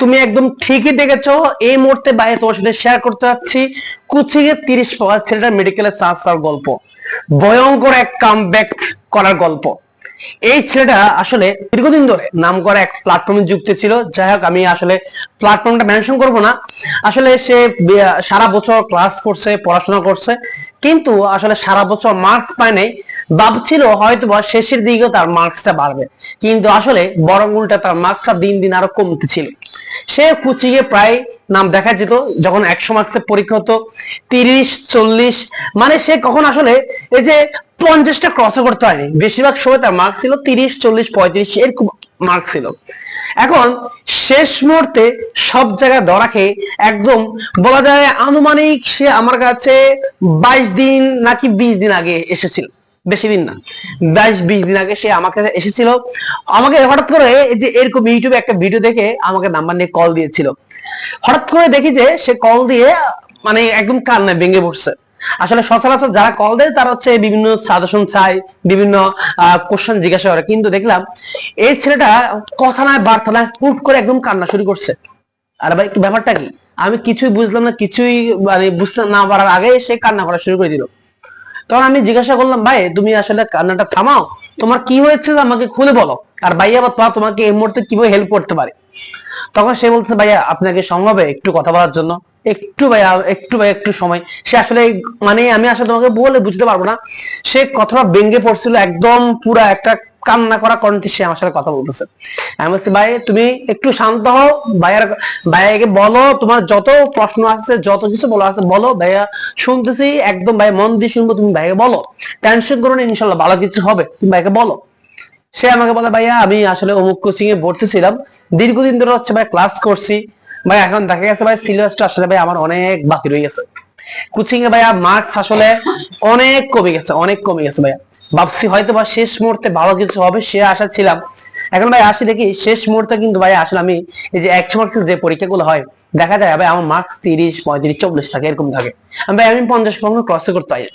তুমি একদম ঠিকই দেখেছ। এই মুহূর্তে বাইরে তোমার সাথে শেয়ার করতে যাচ্ছি কোচিং তিরিশ পাওয়া ছেলেটার মেডিকেলের চান্স পাওয়ার গল্প। ভয়ঙ্কর এক কাম করার গল্প। এই ছেলেটা আসলে দীর্ঘদিন ধরে নাম করা এক প্ল্যাটফর্মে যুক্ত ছিল। যাই হোক, আমি আসলে প্ল্যাটফর্মটা মেনশন করব না। আসলে সে সারা বছর ক্লাস করছে, পড়াশোনা করছে। কিন্তু আসলে সারা বছর মার্কস পায় নাই। ভাবছিল হয়তো বা শেষের দিকেও তার মার্কসটা বাড়বে। কিন্তু আসলে বরং উল্টা তার মার্কসটা দিন দিন আরও কমতে ছিল সে কুচিয়ে প্রায় নাম দেখা যেত, যখন একশো মার্কসের পরীক্ষা হতো, তিরিশ, চল্লিশ মানে সে কখন আসলে এই যে পঞ্চাশটা ক্রস করতে হয়নি বেশিরভাগ সময় তার মার্কস ছিল তিরিশ, চল্লিশ, পঁয়ত্রিশ এরকম মার্ক ছিল। এখন শেষ মুহূর্তে সব জায়গায় ধরা খেয়ে একদম বলা যায় আনুমানিক সে আমার কাছে বাইশ দিন নাকি বিশ দিন আগে এসেছিল। বেশি দিন না। বাইশ বিশ দিন আগে সে আমার কাছে এসেছিল। আমাকে হঠাৎ করে যে এরকম ইউটিউবে একটা ভিডিও দেখে আমাকে নাম্বার নিয়ে কল দিয়েছিল। হঠাৎ করে দেখি যে সে কল দিয়ে মানে একদম কান্নায় ভেঙে পড়ছে। আসলে সচরাচর যারা কল দেয় তারা হচ্ছে বিভিন্ন সাজেশন চাই বিভিন্ন কোশ্চেন জিজ্ঞাসা করে। কিন্তু দেখলাম এই ছেলেটা কথা নয়, বার্তা নয়, হুট করে একদম কান্না শুরু করছে। আর ভাই, ব্যাপারটা কি? আমি কিছুই বুঝলাম না, কিছুই মানে বুঝতে না পারার আগে সে কান্না করা শুরু করে দিল। তখন আমি জিজ্ঞাসা করলাম, ভাই, তুমি আসলে কান্নাটা থামাও। তোমার কি হয়েছে আমাকে খুলে বলো? আর ভাইয়া বা তোমাকে এই মুহূর্তে কীভাবে হেল্প করতে পারে? তখন সে বলছে ভাইয়া, আপনাকে সম্ভব একটু কথা বলার জন্য। একটু ভাইয়া একটু ভাইয়া, একটু সময়। সে আসলে মানে আমি আসলে তোমাকে বলে বুঝতে পারব না। সে কথাটা ভেঙে পড়ছিল একদম পুরা একটা কান্না করা কণ্ঠে সে আমার সাথে কথা বলতেছে। আমি বলছি, ভাই, তুমি একটু শান্ত হও। ভাইয়ার ভাইয়াকে বলো, তোমার যত প্রশ্ন আছে, যত কিছু বলা আছে, বলো। ভাইয়া, শুনতেছি, একদম ভাই, মন দিয়ে শুনব, তুমি ভাইকে বলো। টেনশন করো না, ইনশাল্লাহ ভালো কিছু হবে, তুমি ভাইকে বলো। সে আমাকে বলে, ভাইয়া, আমি আসলে অমুক কোচিং এ ভর্তি ছিলাম দীর্ঘদিন ধরে হচ্ছে ভাই ক্লাস করছি। ভাই, এখন দেখা গেছে ভাই সিলেবাসটা আসলে ভাই, আমার অনেক বাকি রয়ে গেছে। কোচিং এ ভাইয়া, মার্কস আসলে অনেক কমে গেছে, অনেক কমে গেছে ভাইয়া। ভাবছি হয়তো বা শেষ মুহূর্তে ভালো কিছু হবে, সে আশা ছিলাম। এখন ভাই আসি দেখি, শেষ মুহূর্তে কিন্তু ভাই আসলে আমি এই যে একশো মার্কসের যে পরীক্ষাগুলো হয়, দেখা যায় ভাই আমার মার্কস তিরিশ, পঁয়ত্রিশ, চল্লিশ থাকে, এরকম থাকে। আমি ভাই, আমি পঞ্চাশ কখনো ক্রস করতে পারি।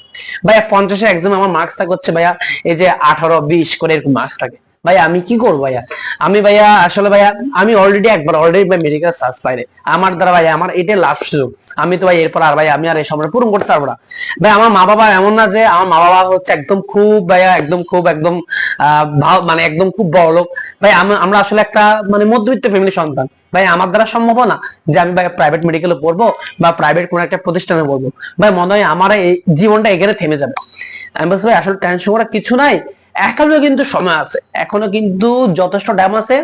ভাইয়া পঞ্চাশে একদম আমার মার্কস থাকে হচ্ছে ভাইয়া এই যে আঠারো, বিশ করে এরকম মার্কস থাকে। ভাই আমি কি করব ভাইয়া? আমি ভাইয়া, আসলে ভাইয়া, আমি অলরেডি একবার অলরেডি ভাই মেডিকেল সার্চ পাইরে আমার দ্বারা ভাই আমার এটা লাভ সুযোগ। আমি তো ভাই এরপর আর ভাই আমি আর এই সময় পূরণ করতে পারব না। ভাই আমার মা বাবা এমন না যে, আমার মা বাবা হচ্ছে একদম খুব ভাইয়া, একদম খুব, একদম মানে একদম খুব বড় লোক। ভাই আমরা আসলে একটা মানে মধ্যবিত্ত ফ্যামিলি সন্তান। ভাই আমার দ্বারা সম্ভব না যে আমি ভাই প্রাইভেট মেডিকেলে পড়ব বা প্রাইভেট কোনো একটা প্রতিষ্ঠানে পড়ব। ভাই মনে হয় আমার এই জীবনটা এখানে থেমে যাবে। আমি বলছি ভাই আসলে টেনশন করার কিছু নাই। এখনও কিন্তু সময় আছে। এখনও কিন্তু যথেষ্ট টাইম আছে।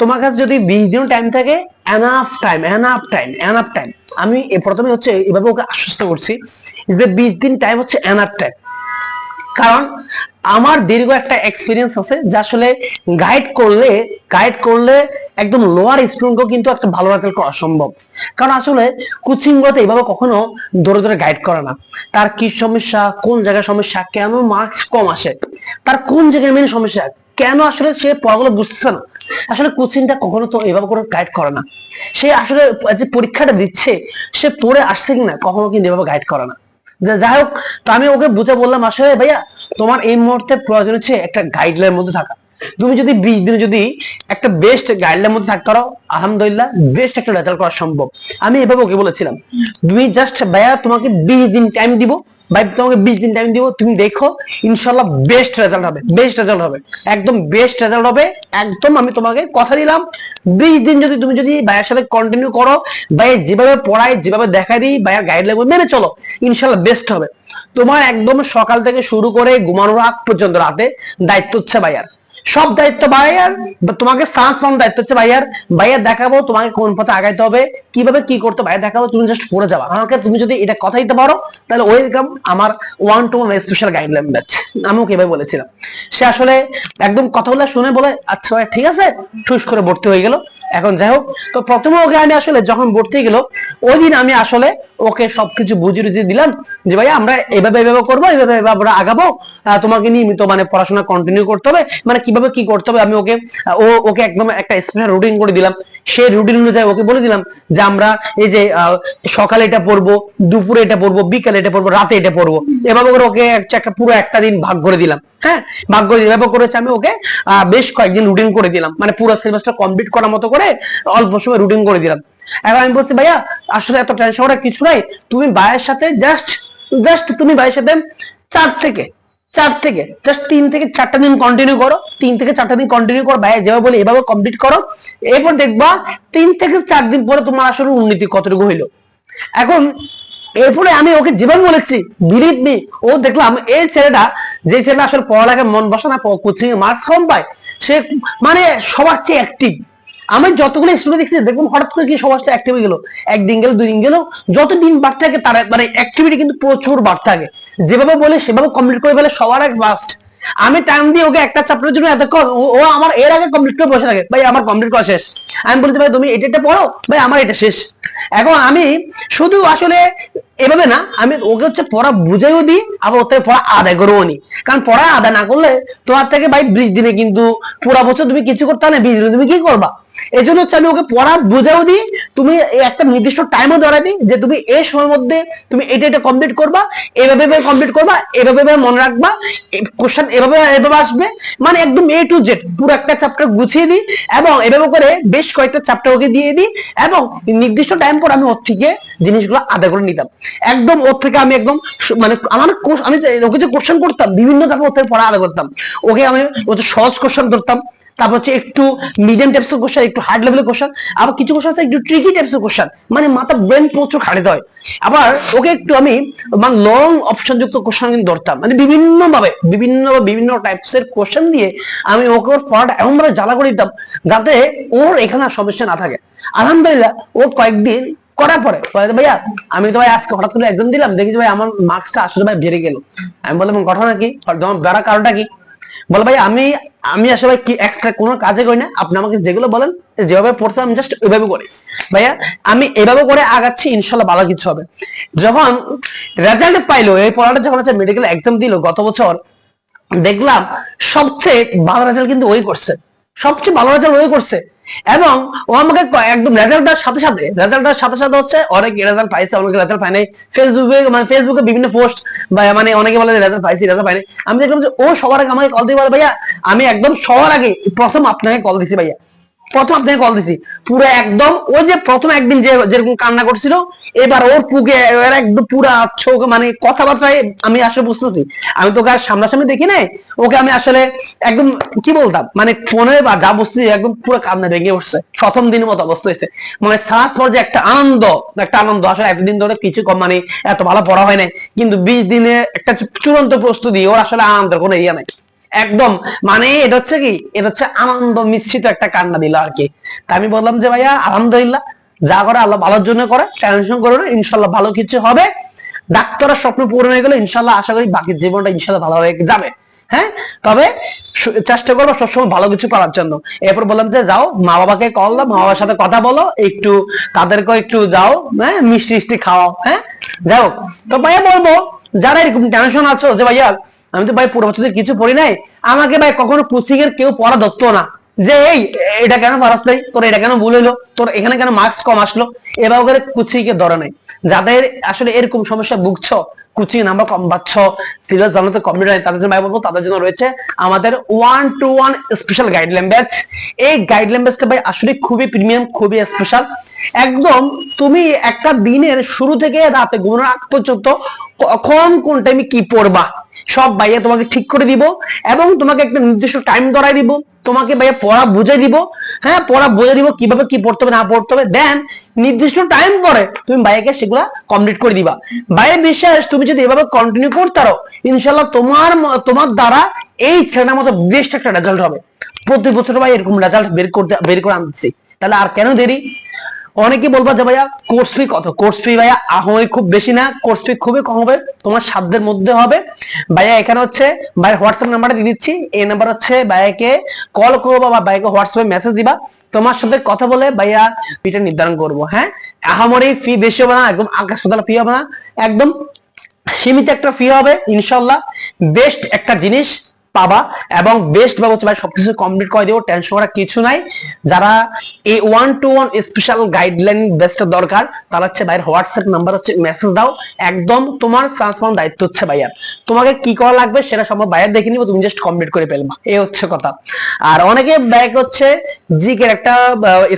তোমার কাছে যদি বিশ দিন টাইম থাকে enough time enough time enough time আমি প্রথমে হচ্ছে এভাবে ওকে আশ্বস্ত করছি যে বিশ দিন টাইম হচ্ছে এনাফ টাইম কারণ আমার দীর্ঘ একটা এক্সপিরিয়েন্স আছে যা আসলে গাইড করলে গাইড করলে একদম লোয়ার স্টুডেন্টকেও কিন্তু একটা ভালো রেজাল্ট করা সম্ভব। কারণ আসলে কোচিং গুলোতে এইভাবে কখনো ধরে ধরে গাইড করে না। তার কি সমস্যা, কোন জায়গায় সমস্যা, কেন মার্কস কম আসে, তার কোন জায়গায় মেন সমস্যা, কেন আসলে সে পড়াগুলো বুঝতেছে না। আসলে কোচিংটা কখনো তো এভাবে করে গাইড করে না। সে আসলে যে পরীক্ষাটা দিচ্ছে, সে পড়ে আসছে কিনা কখনো কিন্তু এভাবে গাইড করে না। যাই হোক, তো আমি ওকে বুঝে বললাম আসলে, ভাইয়া, তোমার এই মুহূর্তে প্রয়োজন হচ্ছে একটা গাইডলাইনের মধ্যে থাকা। তুমি যদি বিশ দিনে যদি একটা বেস্ট গাইডলাইনের মধ্যে থাকতে পারো, আলহামদুলিল্লাহ বেস্ট একটা রেজাল্ট করা সম্ভব। আমি এভাবে ওকে বলেছিলাম, তুমি জাস্ট ভাইয়া তোমাকে বিশ দিন টাইম দিব, ভাই তোমাকে বিশ দিন টাইম দিব, তুমি দেখো ইনশাল্লাহ বেস্ট রেজাল্ট হবে বেস্ট রেজাল্ট হবে, একদম বেস্ট রেজাল্ট হবে, একদম আমি তোমাকে কথা দিলাম। বিশ দিন যদি তুমি যদি ভাইয়ের সাথে কন্টিনিউ করো ভাই যেভাবে পড়াই যেভাবে দেখাই দিই, ভাইয়ের গাইডলাইন মেনে চলো ইনশাল্লাহ বেস্ট হবে। তোমার একদম সকাল থেকে শুরু করে ঘুমানোর আগ পর্যন্ত রাতে দায়িত্ব হচ্ছে ভাইয়ার। সব দায়িত্ব ভাইয়ার তোমাকে সান্স পাওয়ার দায়িত্ব হচ্ছে ভাইয়ার। ভাইয়ার দেখাবো, তোমাকে কোন পথে আগাইতে হবে, কীভাবে কি করতে ভাইয়া দেখাবো, তুমি জাস্ট পড়ে যাবা। আমাকে তুমি যদি এটা কথা দিতে পারো, তাহলে ওয়েলকাম আমার one to one special guideline batch আমি ওকে এভাবে বলেছিলাম। সে আসলে একদম কথাগুলো শুনে বলে আচ্ছা ভাই ঠিক আছে? ঠুস করে ভর্তি হয়ে গেল। এখন যাই হোক, তো প্রথমে ওকে আমি আসলে যখন ভর্তি গেল, ওই দিন আমি আসলে ওকে সবকিছু বুঝিয়ে টুঝিয়ে দিলাম যে ভাই আমরা এভাবে এভাবে করব, এভাবে এভাবে আমরা আগাবো তোমাকে নিয়মিত মানে পড়াশোনা কন্টিনিউ করতে হবে। মানে কীভাবে কি করতে হবে আমি ওকে ও, ওকে একদম একটা স্পেশাল রুটিন করে দিলাম। সেই রুটিন অনুযায়ী ওকে বলে দিলাম যে আমরা এই যে সকালে এটা পড়ব, দুপুরে এটা পড়ব, বিকালে এটা পড়ব, রাতে এটা পড়ব। এভাবে করে ওকে একটা পুরো একটা দিন ভাগ করে দিলাম হ্যাঁ? ভাগ করে এভাবে করেছে আমি ওকে বেশ কয়েকদিন রুটিন করে দিলাম। মানে পুরো সিলেবাসটা কমপ্লিট করার মতো করে অল্প সময় রুটিন করে দিলাম। এখন আমি বলছি, ভাইয়া, আসলে এত টেনশন করার কিছু নাই। তুমি ভাইয়ের সাথে জাস্ট জাস্ট তুমি ভাইয়ের সাথে চার থেকে চার থেকে জাস্ট তিন থেকে চারটা দিন কন্টিনিউ করো। তিন থেকে চারটা দিন কন্টিনিউ করো, ভাইয়া যেভাবে বলে এভাবে কমপ্লিট করো। এরপর দেখবা তিন থেকে চার দিন পরে তোমার আসলে উন্নতি কতটুকু হইল। এখন, এরপরে আমি ওকে জীবন বলেছি বিলিভ মি ও দেখলাম এই ছেলেটা, যে ছেলেটা আসলে পড়ালেখায় মন বসে না কোচিং এ মার্কস কম পায়, সে মানে সবার চেয়ে অ্যাক্টিভ আমি যতগুলো স্টুডেন্ট দেখছি, দেখুন হঠাৎ করে কি সমাজটা অ্যাক্টিভ হয়ে গেল। একদিন গেল, দুই দিন গেল, যত দিন বাড়তে থাকে তার মানে অ্যাক্টিভিটি কিন্তু প্রচুর বাড়তে থাকে। যেভাবে বলে সেভাবে কমপ্লিট করে ফেলে সবার এক ফার্স্ট আমি টাইম দিয়ে ওকে একটা চ্যাপ্টারের জন্য এতক্ষণ ও- আমার, এর আগে কমপ্লিট করে বসে থাকে, ভাই, আমার কমপ্লিট করা শেষ। আমি বলছি, ভাই, তুমি এটা এটা পড়ো? ভাই, আমার এটা শেষ। এখন আমি শুধু আসলে এভাবে না, আমি ওকে হচ্ছে পড়া বুঝাইও দিই, আবার ওর থেকে পড়া আদায় করেও নি কারণ পড়া আদায় না করলে তোমার থেকে, ভাই বিশ দিনে কিন্তু পুরা বছর তুমি কিছু করতে না বিশ দিনে তুমি কি করবা? এই জন্য হচ্ছে আমি ওকে পড়া বুঝাও দিই তুমি একটা নির্দিষ্ট টাইমও ধরা দিই যে তুমি এই সময়ের মধ্যে তুমি এটা এটা কমপ্লিট করবা, এভাবে এভাবে কমপ্লিট করবা, এভাবে এভাবে মনে রাখবা কোশ্চেন এভাবে এভাবে আসবে। মানে একদম এ টু জেড পুরো একটা চ্যাপ্টার গুছিয়ে দিই এবং এভাবে করে বেশ কয়েকটা চ্যাপ্টার ওকে দিয়ে দিই এবং নির্দিষ্ট টাইম পর আমি ওর থেকে জিনিসগুলো আদায় করে নিতাম। একদম ওর থেকে আমি একদম মানে আমার আমি ওকে যে কোশ্চেন করতাম, বিভিন্ন জায়গায় ওর থেকে পড়া আদায় করতাম। ওকে আমি ওকে সহজ কোশ্চেন করতাম তারপর হচ্ছে একটু মিডিয়াম টাইপস কোশ্চেন একটু হার্ড লেভেলের কোশ্চেন আবার কিছু কোশ্চেন আছে একটু ট্রিকি টাইপস কোশ্চেন মানে মাথা ব্রেন প্রচুর খাড়িতে হয় আবার ওকে একটু আমি মানে লং অপশন যুক্ত কোশ্চেন কিন্তু ধরতাম। মানে বিভিন্ন ভাবে বিভিন্ন বিভিন্ন টাইপস এর কোশ্চেন দিয়ে আমি ওকে ওর পড়াটা এমন ভাবে জ্বালা করে দিতাম, যাতে ওর এখানে আর সমস্যা না থাকে। আলহামদুলিল্লাহ, ও কয়েকদিন করার পরে ভাইয়া, আমি তো ভাই আজকে হঠাৎ করে এক্সাম দিলাম, দেখি ভাই আমার মার্কসটা আসলে ভাই বেড়ে গেল। আমি বললাম ঘটনা কি? তোমার বেড়ার কারণটা কি? বলে ভাই আমি আমি আসলে কি এক্সট্রা কোনো কাজে করি না। আপনি আমাকে যেগুলো বলেন, যেভাবে পড়তে আমি জাস্ট ওইভাবে করি। ভাইয়া, আমি এভাবে করে আগাচ্ছি, ইনশাল্লাহ ভালো কিছু হবে। যখন রেজাল্ট পাইলো, এই পড়াটা যখন হচ্ছে মেডিকেল এক্সাম দিল, গত বছর, দেখলাম সবচেয়ে ভালো রেজাল্ট কিন্তু ওই করছে সবচেয়ে ভালো রেজাল্ট ওই করছে এবং ও আমাকে একদম রেজাল্ট দেওয়ার সাথে সাথে রেজাল্ট দেওয়ার সাথে সাথে হচ্ছে অনেক রেজাল্ট পাইছে, অনেকে রেজাল্ট পাই নাই। ফেসবুকে মানে ফেসবুকে বিভিন্ন পোস্ট বা মানে অনেকে বলে রেজাল্ট পাইছি রেজাল্ট পাইনি। আমি দেখলাম যে ও সবার আগে আমাকে কল দিয়ে বলে ভাইয়া, আমি একদম সবার আগে, প্রথম আপনাকে কল দিছি ভাইয়া। প্রথম আপনাকে কল দিছি। পুরো একদম ও যে প্রথম একদিন যে যেরকম কান্না করছিল, এবার ওর পুকে একদম পুরা চোখ মানে কথাবার্তায় আমি আসলে বুঝতেছি। আমি তোকে আর সামনাসামনি দেখি নাই, ওকে আমি আসলে একদম কি বলতাম? মানে ফোনে বা যা বুঝতেছি একদম পুরো কান্না ভেঙে উঠছে প্রথম দিনের মতো অবস্থা হয়েছে। মানে শ্বাস পর যে একটা আনন্দ একটা আনন্দ, আসলে এতদিন ধরে কিছু কম মানে এত ভালো পড়া হয় নাই। কিন্তু বিশ দিনে একটা চূড়ান্ত প্রস্তুতি, ওর আসলে আনন্দের কোনো ইয়ে নাই। একদম। মানে এটা হচ্ছে কি? এটা হচ্ছে আনন্দ মিশ্রিত একটা কান্না দিল আর কি। তা আমি বললাম যে, ভাইয়া, আলহামদুলিল্লাহ, যা করে আল্লাহ ভালোর জন্য করে টেনশন করো না ইনশাল্লাহ ভালো কিছু হবে। ডাক্তারের স্বপ্ন পূরণ হয়ে গেলে ইনশাল্লাহ আশা করি বাকি জীবনটা ইনশাল্লাহ ভালো হয়ে যাবে। হ্যাঁ? তবে চেষ্টা করব সবসময় ভালো কিছু করার জন্য। এরপর বললাম যে, যাও মা বাবাকে কল দাও মা বাবার সাথে কথা বলো, একটু তাদেরকে একটু যাও হ্যাঁ মিষ্টি মিষ্টি খাওয়াও হ্যাঁ? যাও তো ভাইয়া বলব, যারা এরকম টেনশন আছো যে, ভাইয়া আমি তো ভাই পুরো বছর কিছু পড়ি নাই। আমাকে ভাই কখনো কোচিং এর কেউ পড়া ধরতো না। যে, এই, এটা কেন পারাস নাই? তোর এটা কেন ভুল হলো? তোর এখানে কেন মার্কস কম আসলো? এবার করে কোচিং কে ধরে নাই যাদের আসলে এরকম সমস্যা ভুগছো, কোচিং নাম্বার কম পাচ্ছ সিলেবাস জানাতে কমপ্লিট হয় তাদের জন্য আমি বলব, তাদের জন্য রয়েছে আমাদের one to one special guideline batch এই গাইডলাইন ব্যাচটা ভাই আসলে খুবই প্রিমিয়াম খুবই স্পেশাল একদম তুমি একটা দিনের শুরু থেকে রাতে ঘুমানোর আগ পর্যন্ত কখন কোন টাইমে কি পড়বা? সব ভাইয়া তোমাকে ঠিক করে দিব এবং তোমাকে একটা নির্দিষ্ট টাইম ধরাই দিব। তোমাকে ভাইয়া পড়া বুঝে দিব। হ্যাঁ পড়া বুঝে দিব কীভাবে কি পড়তে হবে, না পড়তে হবে। দেন নির্দিষ্ট টাইম পরে তুমি ভাইয়াকে সেগুলা কমপ্লিট করে দিবা। ভাইয়ের বিশ্বাস, তুমি যদি এভাবে কন্টিনিউ করতে পারো ইনশাল্লাহ তোমার তোমার দ্বারা এই ছেলেটার মতো বেস্ট একটা রেজাল্ট হবে। প্রতি বছর ভাই এরকম রেজাল্ট বের করতে, বের করে আনছি। তাহলে আর কেন দেরি? অনেকে বলবা যে ভাইয়া কোর্স ফি কত? কোর্স ফি ভাইয়া, আহমই খুব বেশি না। কোর্স ফি খুবই কম হবে। তোমার সাধ্যের মধ্যে হবে। ভাইয়া, এখানে হচ্ছে, ভাইয়ের হোয়াটসঅ্যাপ নাম্বারটা দিয়ে দিচ্ছি। এই নাম্বার হচ্ছে ভাইয়াকে কল করব বা ভাইয়াকে হোয়াটসঅ্যাপে মেসেজ দিবা। তোমার সাথে কথা বলে ভাইয়া ফিটা নির্ধারণ করব হ্যাঁ? আহামরি ফি বেশি হবে না, একদম আকাশ পাতাল ফি হবে না। একদম সীমিত একটা ফি হবে ইনশাল্লাহ বেস্ট একটা জিনিস। পাবা এবং বেস্ট ভাবে হচ্ছে ভাই সবকিছু কমপ্লিট করে দিব টেনশন করার কিছু নাই। যারা এই one to one special guideline best দরকার, তারা হচ্ছে ভাইয়ের হোয়াটসঅ্যাপ নাম্বার হচ্ছে মেসেজ দাও। একদম তোমার পাওয়ার দায়িত্ব হচ্ছে ভাইয়ার তোমাকে কি করা লাগবে সেটা সম্ভব ভাইয়ার দেখে নিবো, তুমি জাস্ট কমপ্লিট করে ফেলবা। এই হচ্ছে কথা। আর অনেকে ব্যাগ হচ্ছে জিকের একটা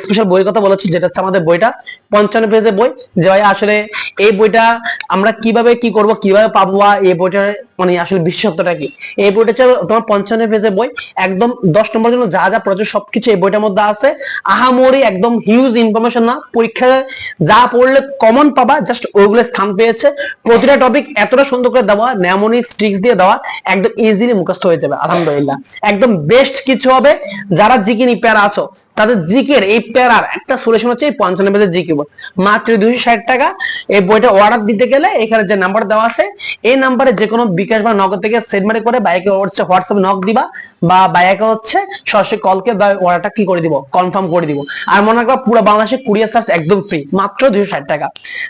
স্পেশাল বইয়ের কথা বলেছে, যেটা হচ্ছে আমাদের বইটা, পঞ্চান্ন পেজের বই। যে ভাই আসলে এই বইটা আমরা কীভাবে কি করব, কীভাবে পাবো এই বইটার মানে আসলে বিশেষত্বটা কি? এই বইটা হচ্ছে তোমার পঞ্চান্ন পেজের বই। একদম দশ নম্বর জন্য যা যা প্রয়োজন সবকিছু এই বইটার মধ্যে আছে। আহামরি একদম হিউজ ইনফরমেশন না। পরীক্ষায় যা পড়লে কমন পাবা জাস্ট ওইগুলো স্থান পেয়েছে। প্রতিটা টপিক এতটা সুন্দর করে দেওয়া নেমোনিক স্ট্রিক্স দিয়ে দেওয়া, একদম ইজিলি মুখস্থ হয়ে যাবে, আলহামদুলিল্লাহ। একদম বেস্ট কিছু হবে। যারা জিকে নি প্যারা আছো, তাদের জিকের এই প্যারার একটা সলিউশন হচ্ছে এই পঞ্চান্ন পেজের জিকে বই। মাত্র দুইশো ষাট টাকা। এই বইটা অর্ডার দিতে গেলে এখানে যে নাম্বার দেওয়া আছে, এই নাম্বারে যে কোনো বিকাশ বা নগদ থেকে সেট মারি করে বাইকে হচ্ছে হোয়াটসঅ্যাপে নক দিবা বা বাইকে হচ্ছে সরাসরি কলকে বা অর্ডারটা কি করে দিব কনফার্ম করে দিব। আর মনে রাখবা পুরো বাংলাদেশে কুরিয়ার চার্জ একদম ফ্রি মাত্র দুইশো ষাট টাকা।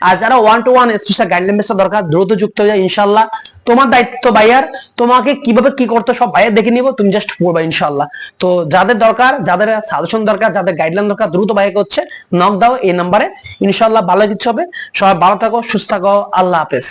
আর যারা one to one special guideline বেসটা দরকার, দ্রুত যুক্ত হয়ে যায় ইনশাল্লাহ তোমার দায়িত্ব ভাইয়ার, তোমাকে কীভাবে কি করতে সব ভাইয়ার দেখে নিব, তুমি জাস্ট পড়বা ইনশাল্লাহ। তো যাদের দরকার, যাদের সাজেশন দরকার, যাদের গাইডলাইন দরকার, দ্রুত ভাইয়াকে হচ্ছে নক দাও এই নাম্বারে ইনশাল্লাহ ভালো কিছু হবে। সবাই ভালো থাকো, সুস্থ থাকো, আল্লাহ হাফেজ।